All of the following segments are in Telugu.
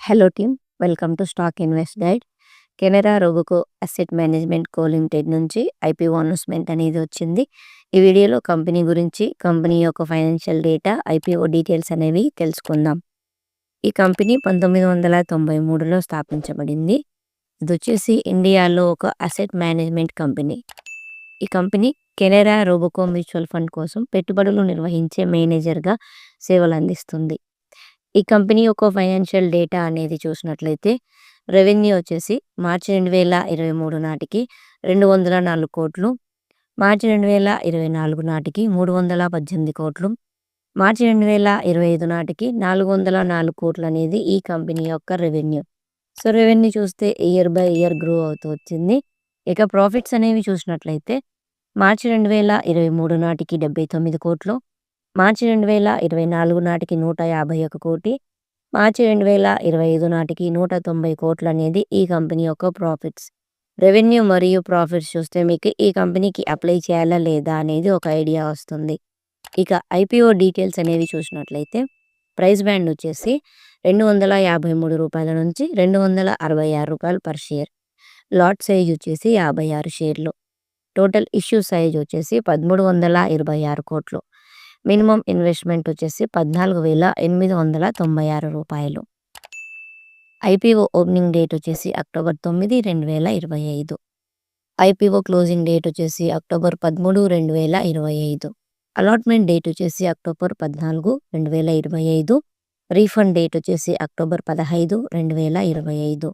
Hello team welcome to stock invest guide Canara Robeco asset management co limited నుంచి ఐపీఓ అనౌన్స్మెంట్ అనేది వచ్చింది ఈ వీడియోలో కంపెనీ గురించి కంపెనీ యొక్క ఫైనాన్షియల్ డేటా ఐపీఓ డీటెయిల్స్ అనేవి తెలుసుకుందాం. ఈ కంపెనీ పంతొమ్మిది వందల తొంభై మూడులో స్థాపించబడింది. ఇది వచ్చేసి ఇండియాలో ఒక అసెట్ మేనేజ్మెంట్ కంపెనీ ఈ company Canara Robeco mutual fund కోసం పెట్టుబడులు నిర్వహించే మేనేజర్గా సేవలు అందిస్తుంది. ఈ కంపెనీ యొక్క ఫైనాన్షియల్ డేటా అనేది చూసినట్లయితే రెవెన్యూ వచ్చేసి మార్చి రెండు వేల ఇరవై మూడు నాటికి రెండు వందల నాలుగు కోట్లు మార్చి రెండు వేల ఇరవై నాలుగు నాటికి మూడు వందల పద్దెనిమిది కోట్లు మార్చి రెండు వేల ఇరవై ఐదు నాటికి నాలుగు వందల నాలుగు కోట్లు అనేది ఈ కంపెనీ యొక్క రెవెన్యూ. సో రెవెన్యూ చూస్తే ఇయర్ బై ఇయర్ గ్రో అవుతూ వచ్చింది. ఇక ప్రాఫిట్స్ అనేవి చూసినట్లయితే మార్చి రెండు వేల ఇరవై మూడు నాటికి డెబ్బై తొమ్మిది కోట్లు మార్చి రెండు వేల ఇరవై నాలుగు నాటికి నూట యాభై ఒక కోటి మార్చి రెండు వేల ఇరవై ఐదు నాటికి నూట తొంభై కోట్లు అనేది ఈ కంపెనీ యొక్క ప్రాఫిట్స్. రెవెన్యూ మరియు ప్రాఫిట్స్ చూస్తే మీకు ఈ కంపెనీకి అప్లై చేయాలా లేదా అనేది ఒక ఐడియా వస్తుంది. ఇక ఐపీఓ డీటెయిల్స్ అనేవి చూసినట్లయితే ప్రైస్ బ్యాండ్ వచ్చేసి రెండు వందల యాభై మూడు రూపాయల నుంచి రెండు వందల అరవై ఆరు రూపాయలు పర్ షేర్. లాట్ సైజ్ వచ్చేసి యాభై ఆరు షేర్లు. టోటల్ ఇష్యూ సైజ్ వచ్చేసి పదమూడు వందల ఇరవై ఆరు కోట్లు. మినిమం ఇన్వెస్ట్మెంట్ వచ్చేసి పద్నాలుగు వేల ఎనిమిది వందల తొంభై ఆరు రూపాయలు. ఐపీఓ ఓపెనింగ్ డేట్ వచ్చేసి అక్టోబర్ తొమ్మిది రెండు వేల ఇరవై ఐదు. ఐపీఓ క్లోజింగ్ డేట్ వచ్చేసి అక్టోబర్ పదమూడు రెండు వేల ఇరవై ఐదు. అలాట్మెంట్ డేట్ వచ్చేసి అక్టోబర్ పద్నాలుగు రెండు వేల ఇరవై ఐదు. రీఫండ్ డేట్ వచ్చేసి అక్టోబర్ పదహైదు రెండు వేల ఇరవై ఐదు.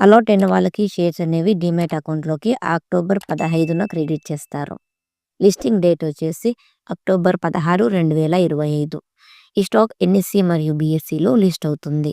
అలాట్ అయిన వాళ్ళకి షేర్స్ అనేవి డిమాట్ అకౌంట్లోకి అక్టోబర్ పదహైదున క్రెడిట్ చేస్తారు. లిస్టింగ్ డేట్ వచ్చేసి అక్టోబర్ పదహారు రెండు వేల ఇరవై ఐదు. ఈ స్టాక్ ఎన్ఎస్సి మరియు బిఎస్సిలో లిస్ట్ అవుతుంది.